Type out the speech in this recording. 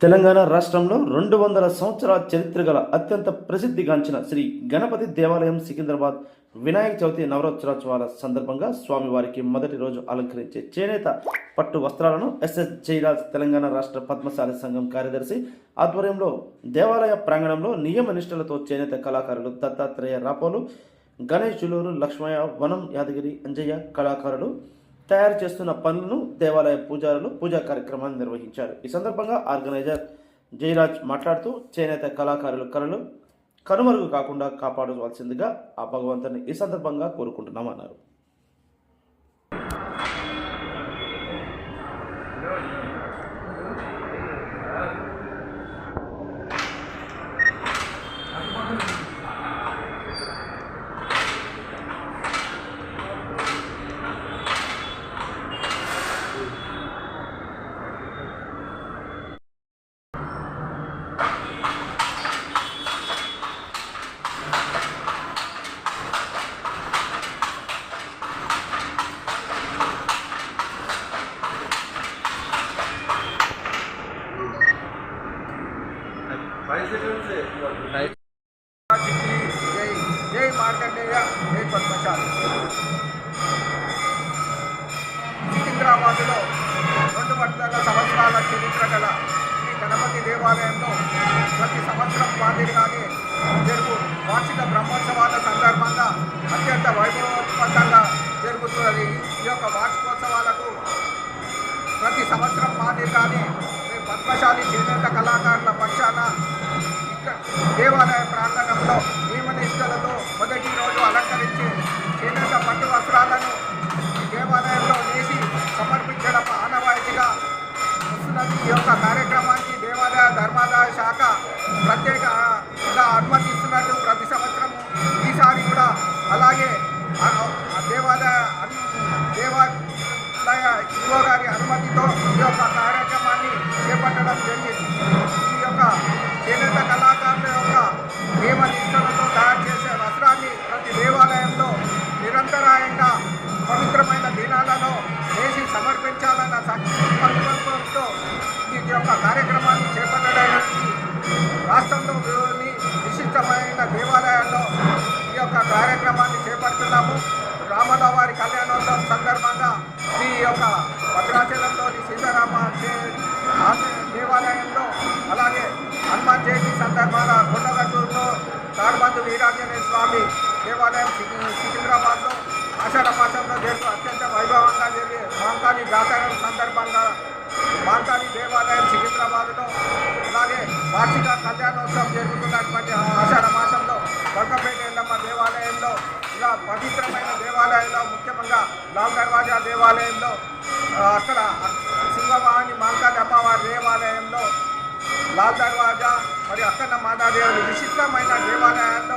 తెలంగాణ రాష్ట్రంలో రెండు వందల సంవత్సరాల చరిత్ర గల అత్యంత ప్రసిద్ధిగాంచిన శ్రీ గణపతి దేవాలయం సికింద్రాబాద్ వినాయక చవితి నవరాత్రోత్సవాల సందర్భంగా స్వామివారికి మొదటి రోజు అలంకరించే చేనేత పట్టు వస్త్రాలను ఎస్ఎస్ జయరాజ్ తెలంగాణ రాష్ట్ర పద్మశాలి సంఘం కార్యదర్శి ఆధ్వర్యంలో దేవాలయ ప్రాంగణంలో నియమ నిష్ఠలతో చేనేత కళాకారులు దత్తాత్రేయ రాపోలు గణేష్ జులూరు లక్ష్మయ్య వనం యాదగిరి అంజయ్య కళాకారులు తయారు చేస్తున్న పనులను దేవాలయ పూజారులు పూజా కార్యక్రమాన్ని నిర్వహించారు. ఈ సందర్భంగా ఆర్గనైజర్ జయరాజ్ మాట్లాడుతూ చేనేత కళాకారుల కళలు కనుమరుగు కాకుండా కాపాడవలసిందిగా ఆ భగవంతుని ఈ సందర్భంగా కోరుకుంటున్నామన్నారు. జై మార్కండేయ జై పద్మశాలి సికింద్రాబాద్లో రెండు వందల సంవత్సరాల చరిత్ర గల శ్రీ గణపతి దేవాలయంలో ప్రతి సంవత్సరం మాదిరిగానే జరుగు వార్షిక బ్రహ్మోత్సవాల సందర్భంగా అత్యంత వైభవోత్పత్తంగా జరుగుతున్నది. ఈ యొక్క వార్షికోత్సవాలకు ప్రతి సంవత్సరం మాదిరిగానే మేము పద్మశాలి చేనేత కళాకారుల పక్షాన ప్రాంగణంలో నియమనిష్టలతో మొదటి కార్యక్రమాన్ని రామల వారి కళ్యాణోత్సవం సందర్భంగా ఈ యొక్క భద్రాచలంలోని సీతారామ దేవాలయంలో అలాగే హనుమాన్ జయంతి సందర్భంగా కొండగట్టూరులో తాడుబంధు వీరాంజనేయ స్వామి అక్కడ సింహవాహిని మాల్కా అమ్మవారి దేవాలయంలో లాల్ దర్వాజా మరియు అక్కన్న మాతాదేవులు విశిష్టమైన దేవాలయాన్ని